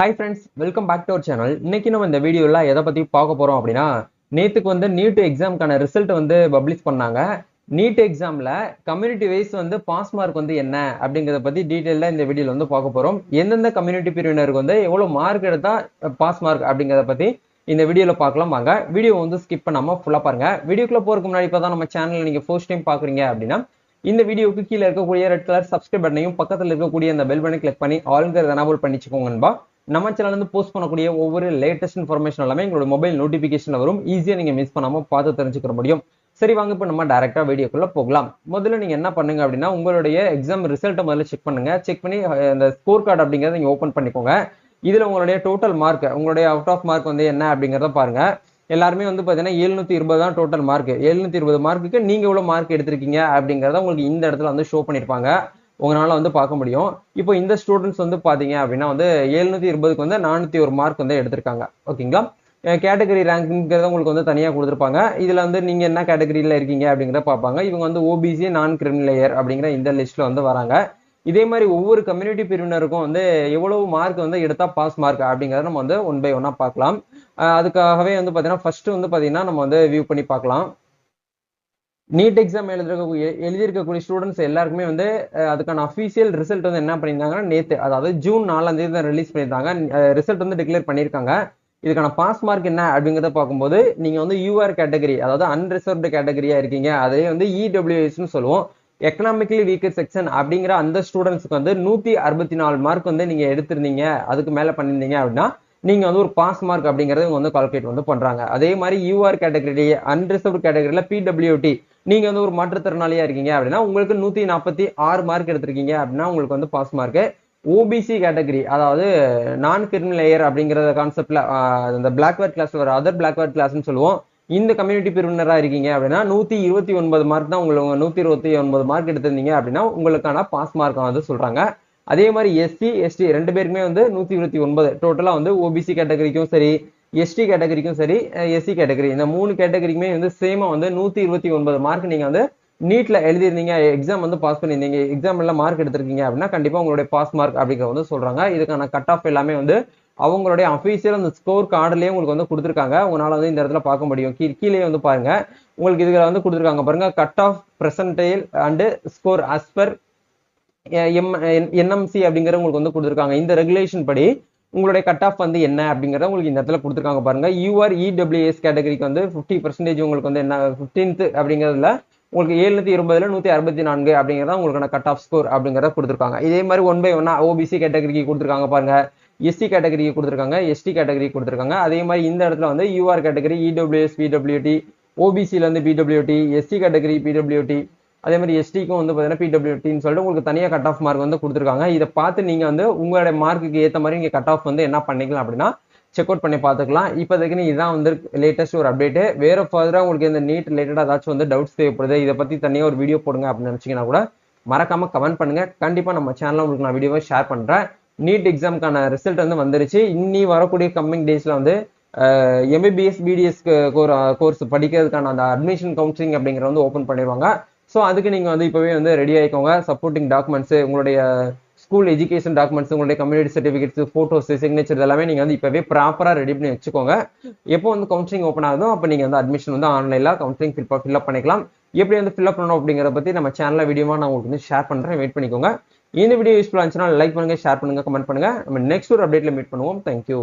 Hi friends welcome back to our channel இன்னைக்கு நம்ம இந்த வீடியோவில் எதை பற்றி பார்க்க போகிறோம் அப்படின்னா நேற்றுக்கு வந்து நீட் எக்ஸாமுக்கான ரிசல்ட் வந்து பப்ளிஷ் பண்ணாங்க. நீட் எக்ஸாமில் கம்யூனிட்டி வைஸ் வந்து பாஸ் மார்க் வந்து என்ன அப்படிங்கிறத பற்றி டீட்டெயிலாக இந்த வீடியோவில் வந்து பார்க்க போகிறோம் எந்தெந்த கம்யூனிட்டி பிரிவினருக்கு வந்து எவ்வளோ மார்க் எடுத்தால் பாஸ் மார்க் அப்படிங்கிறத பற்றி இந்த வீடியோவில் பார்க்கலாம் வாங்க. வீடியோ வந்து ஸ்கிப் பண்ணாமல் ஃபுல்லாக பாருங்கள் வீடியோக்குள்ளே போகிறதுக்கு முன்னாடி இப்போ தான் நம்ம சேனல் நீங்கள் ஃபர்ஸ்ட் டைம் பார்க்குறீங்க அப்படின்னா இந்த வீடியோக்கு கீழே இருக்கக்கூடிய ரெட் கலர் சப்ஸ்கிரைப் பட்டனையும் பக்கத்தில் இருக்கக்கூடிய அந்த பெல் பட்டனை கிளிக் பண்ணி ஆளுங்கிறத எனபிள் பண்ணிச்சுக்கோங்கன்பா நம்ம சேனல்லேருந்து போஸ்ட் பண்ணக்கூடிய ஒவ்வொரு லேட்டஸ்ட் இன்ஃபர்மேஷன் எல்லாமே எங்களோட மொபைல் நோட்டிஃபிகேஷன் வரும். ஈஸியாக நீங்கள் மிஸ் பண்ணாமல் பார்த்து தெரிஞ்சுக்கிற முடியும். சரி வாங்க இப்போ நம்ம டேரெக்டாக வீடியோக்குள்ளே போகலாம். முதல்ல நீங்கள் என்ன பண்ணுங்க அப்படின்னா உங்களுடைய எக்ஸாம் ரிசல்ட்டை முதல்ல செக் பண்ணுங்க. செக் பண்ணி அந்த ஸ்கோர் கார்டு அப்படிங்கிறத நீங்கள் ஓப்பன் பண்ணிக்கோங்க. இதில் உங்களுடைய டோட்டல் மார்க் உங்களுடைய அவுட் ஆஃப் மார்க் வந்து என்ன அப்படிங்கிறத பாருங்க. எல்லாருமே வந்து பார்த்தீங்கன்னா எழுநூத்தி இருபது தான் டோட்டல் மார்க் எழுநூத்தி இருபது மார்க்குக்கு நீங்கள் எவ்வளோ மார்க் எடுத்திருக்கீங்க அப்படிங்கிறத உங்களுக்கு இந்த இடத்துல வந்து ஷோ பண்ணியிருப்பாங்க உங்களால வந்து பார்க்க முடியும். இப்போ இந்த ஸ்டூடெண்ட்ஸ் வந்து பாத்தீங்க அப்படின்னா வந்து எழுநூத்தி இருபதுக்கு வந்து நானூத்தி ஒரு மார்க் வந்து எடுத்திருக்காங்க. ஓகேங்களா? கேட்டகரி ரேங்க்ங்கிறத உங்களுக்கு வந்து தனியாக கொடுத்துருப்பாங்க. இதில் வந்து நீங்கள் என்ன கேட்டகரியில் இருக்கீங்க அப்படிங்கிறத பார்ப்பாங்க. இவங்க வந்து ஓபிசி நான் கிரிமினலேயர் அப்படிங்கிற இந்த லிஸ்ட்டில் வந்து வராங்க. இதே மாதிரி ஒவ்வொரு கம்யூனிட்டி பிரிவினருக்கும் வந்து எவ்வளவு மார்க் வந்து எடுத்தால் பாஸ் மார்க் அப்படிங்கிறத நம்ம வந்து ஒன் பை ஒன்னாக பார்க்கலாம். அதுக்காகவே வந்து பார்த்தீங்கன்னா ஃபர்ஸ்ட் வந்து பார்த்தீங்கன்னா நம்ம வந்து வியூ பண்ணி பார்க்கலாம். நீட் எக்ஸாம் எழுதிருக்க எழுதியிருக்கக்கூடிய ஸ்டூடெண்ட்ஸ் எல்லாருக்குமே வந்து அதுக்கான அஃபீஷியல் ரிசல்ட் வந்து என்ன பண்ணியிருந்தாங்கன்னா நேற்று அதாவது ஜூன் நாலாம் தேதி தான் ரிலீஸ் பண்ணியிருந்தாங்க. ரிசல்ட் வந்து டிக்ளேர் பண்ணியிருக்காங்க. இதுக்கான பாஸ் மார்க் என்ன அப்படிங்கிறத பார்க்கும்போது நீங்கள் வந்து யூஆர் கேட்டகரி அதாவது அன்ரிசர்வ்டு கேட்டகரியாக இருக்கீங்க. அதே வந்து இடபிள்யூஎஸ்னு சொல்லுவோம். எக்கனாமிக்கலி வீக்கர் செக்ஷன் அப்படிங்கிற அந்த ஸ்டூடெண்ட்ஸ்க்கு வந்து நூற்றி அறுபத்தி நாலு மார்க் வந்து நீங்கள் எடுத்திருந்தீங்க. அதுக்கு மேலே பண்ணியிருந்தீங்க அப்படின்னா நீங்க வந்து ஒரு பாஸ் மார்க் அப்படிங்கறது இவங்க வந்து கால்குலேட் வந்து பண்றாங்க. அதே மாதிரி யூஆர் கேட்டகரி அன்ரிசர்வ் கேட்டகரியில பிடபிள்யூடி நீங்க வந்து ஒரு மாற்றுத்திறனாளியா இருக்கீங்க அப்படின்னா உங்களுக்கு நூத்தி நாற்பத்தி ஆறு மார்க் எடுத்திருக்கீங்க அப்படின்னா உங்களுக்கு வந்து பாஸ் மார்க் ஓபிசி கேட்டகரி அதாவது நான் கிரிமினல் லேயர் அப்படிங்கிற கான்செப்ட்ல அந்த பிளாக்வேர்ட் கிளாஸ் வர அதர் பிளாக்வேர்ட் கிளாஸ்னு சொல்லுவோம். இந்த கம்யூனிட்டி பிரிவினரா இருக்கீங்க அப்படின்னா நூத்தி இருபத்தி ஒன்பது மார்க் தான் உங்களுக்கு நூத்தி இருபத்தி ஒன்பது மார்க் எடுத்திருந்தீங்க அப்படின்னா உங்களுக்கான பாஸ் மார்க் வந்து சொல்றாங்க. அதே மாதிரி எஸ்சி எஸ்டி ரெண்டு பேருக்குமே வந்து நூத்தி இருபத்தி ஒன்பது. டோட்டலா வந்து ஓபிசி கேட்டகரிக்கும் சரி எஸ்டி கேட்டகரிக்கும் சரி எஸ்சி கேட்டகரி இந்த மூணு கேட்டகரிக்குமே வந்து சேமா வந்து நூத்தி இருபத்தி ஒன்பது மார்க் நீங்க வந்து நீட்ல எழுதிருந்தீங்க எக்ஸாம் வந்து பாஸ் பண்ணியிருந்தீங்க. எக்ஸாம்ல மார்க் எடுத்திருக்கீங்க அப்படின்னா கண்டிப்பா உங்களுடைய பாஸ் மார்க் அப்படிங்கிறத வந்து சொல்றாங்க. இதுக்கான கட் ஆஃப் எல்லாமே வந்து அவங்களுடைய அஃபீஷியல் அந்த ஸ்கோர் கார்டுலேயே உங்களுக்கு வந்து கொடுத்துருக்காங்க. உங்களால் வந்து இந்த இடத்துல பார்க்க முடியும். கீ கீழே வந்து பாருங்க. உங்களுக்கு இதுல வந்து கொடுத்துருக்காங்க பாருங்க. Cut off percentile and score as per M NMC அப்படிங்கிற உங்களுக்கு வந்து கொடுத்துருக்காங்க. இந்த ரெகுலேஷன் படி உங்களுடைய கட் ஆஃப் வந்து என்ன அப்படிங்கிறத உங்களுக்கு இந்த இடத்துல கொடுத்துருக்காங்க பாருங்க. யூஆர் இடபிள்யூஎஸ் கேட்டகரிக்கு வந்து ஃபிஃப்டி பர்சன்டேஜ் உங்களுக்கு வந்து என்ன ஃபிஃப்டீன்த் அப்படிங்கிறதுல உங்களுக்கு எழுநூத்தி இருபதுல நூத்தி அறுபத்தி நான்கு அப்படிங்கிறத உங்களுக்கான கட் ஆஃப் ஸ்கோர் அப்படிங்கிறத கொடுத்துருக்காங்க. இதே மாதிரி ஒன் பை ஒன்னா ஓபிசி கேட்டகரிக்கு கொடுத்துருக்காங்க பாருங்க. எஸ்சி கேட்டகரிக்கு கொடுத்துருக்காங்க எஸ்டி கேட்டகரி கொடுத்துருக்காங்க. அதே மாதிரி இந்த இடத்துல வந்து யூஆர் கேட்டகரி இடபிள்யூஎஸ் பிடபிள்யூடி ஓபிசில இருந்து பிடபிள்யூடி எஸ்சி கேட்டகரி பிடபிள்யூடி அதே மாதிரி எஸ்டிக்கும் வந்து பார்த்தீங்கன்னா பிடபிள்யூடின்னு சொல்லிட்டு உங்களுக்கு தனியாக கட் ஆஃப் மார்க் வந்து கொடுத்துருக்காங்க. இதை பார்த்து நீங்கள் வந்து உங்களுடைய மார்க்குக்கு ஏற்ற மாதிரி நீங்கள் கட் ஆஃப் வந்து என்ன பண்ணிக்கலாம் அப்படின்னா செக் அவுட் பண்ணி பார்த்துக்கலாம். இப்போதைக்கு நீ இதான் வந்து லேட்டஸ்ட் ஒரு அப்டேட்டு வேறு ஃபர்தராக உங்களுக்கு இந்த நீட் ரிலேட்டடாக ஏதாச்சும் வந்து டவுட்ஸ் தேவைப்படுது இதை பற்றி தனியாக ஒரு வீடியோ போடுங்க அப்படின்னு நினச்சிங்கன்னா கூட மறக்காமல் கமெண்ட் பண்ணுங்கள் கண்டிப்பாக நம்ம சேனலில் உங்களுக்கு நான் வீடியோவை ஷேர் பண்ணுறேன் நீட் எக்ஸாமுக்கான ரிசல்ட் வந்து வந்துருச்சு. இன்னி வரக்கூடிய கம்மிங் டேஸில் வந்து எம்பிபிஎஸ் பிடிஎஸ் கோர்ஸ் படிக்கிறதுக்கான அந்த அட்மிஷன் கவுன்சிலிங் அப்படிங்கிற வந்து ஓப்பன் பண்ணிடுவாங்க. ஸோ அதுக்கு நீங்கள் வந்து இப்போவே வந்து ரெடி ஆகிக்கோங்க சப்போர்ட்டிங் டாக்குமெண்ட்ஸ் உங்களுடைய ஸ்கூல் எஜுகேஷன் டாக்குமெண்ட்ஸ் உங்களுடைய கம்யூனிட்டி சர்டிஃபிகேட்ஸ் ஃபோட்டோஸ் சிக்னேச்சர் எல்லாமே நீங்கள் வந்து இப்போவே ப்ராப்பராக ரெடி பண்ணி வச்சுக்கோங்க. எப்போ வந்து கவுன்சிலிங் ஓப்பன் ஆகுதோ அப்போ நீங்கள் வந்து அட்மிஷன் வந்து ஆன்லைனில் கவுன்சிலிங் ஃபில் ஃபில்அப் பண்ணிக்கலாம். எப்படி வந்து ஃபில்அப் பண்ணணும் அப்படிங்கிறத பற்றி நம்ம சேனலில் வீடியோவாக நான் உங்களுக்கு வந்து ஷேர் பண்ணுறேன் வெயிட் பண்ணிக்கோங்க. இந்த வீடியோ யூஸ்ஃபுல்லாக இருந்துச்சுன்னா லைக் பண்ணுங்க ஷேர் பண்ணுங்க கமெண்ட் பண்ணுங்கள் நம்ம நெக்ஸ்ட் ஒரு அப்டேட்டில் மீட் பண்ணுவோம். தேங்க்யூ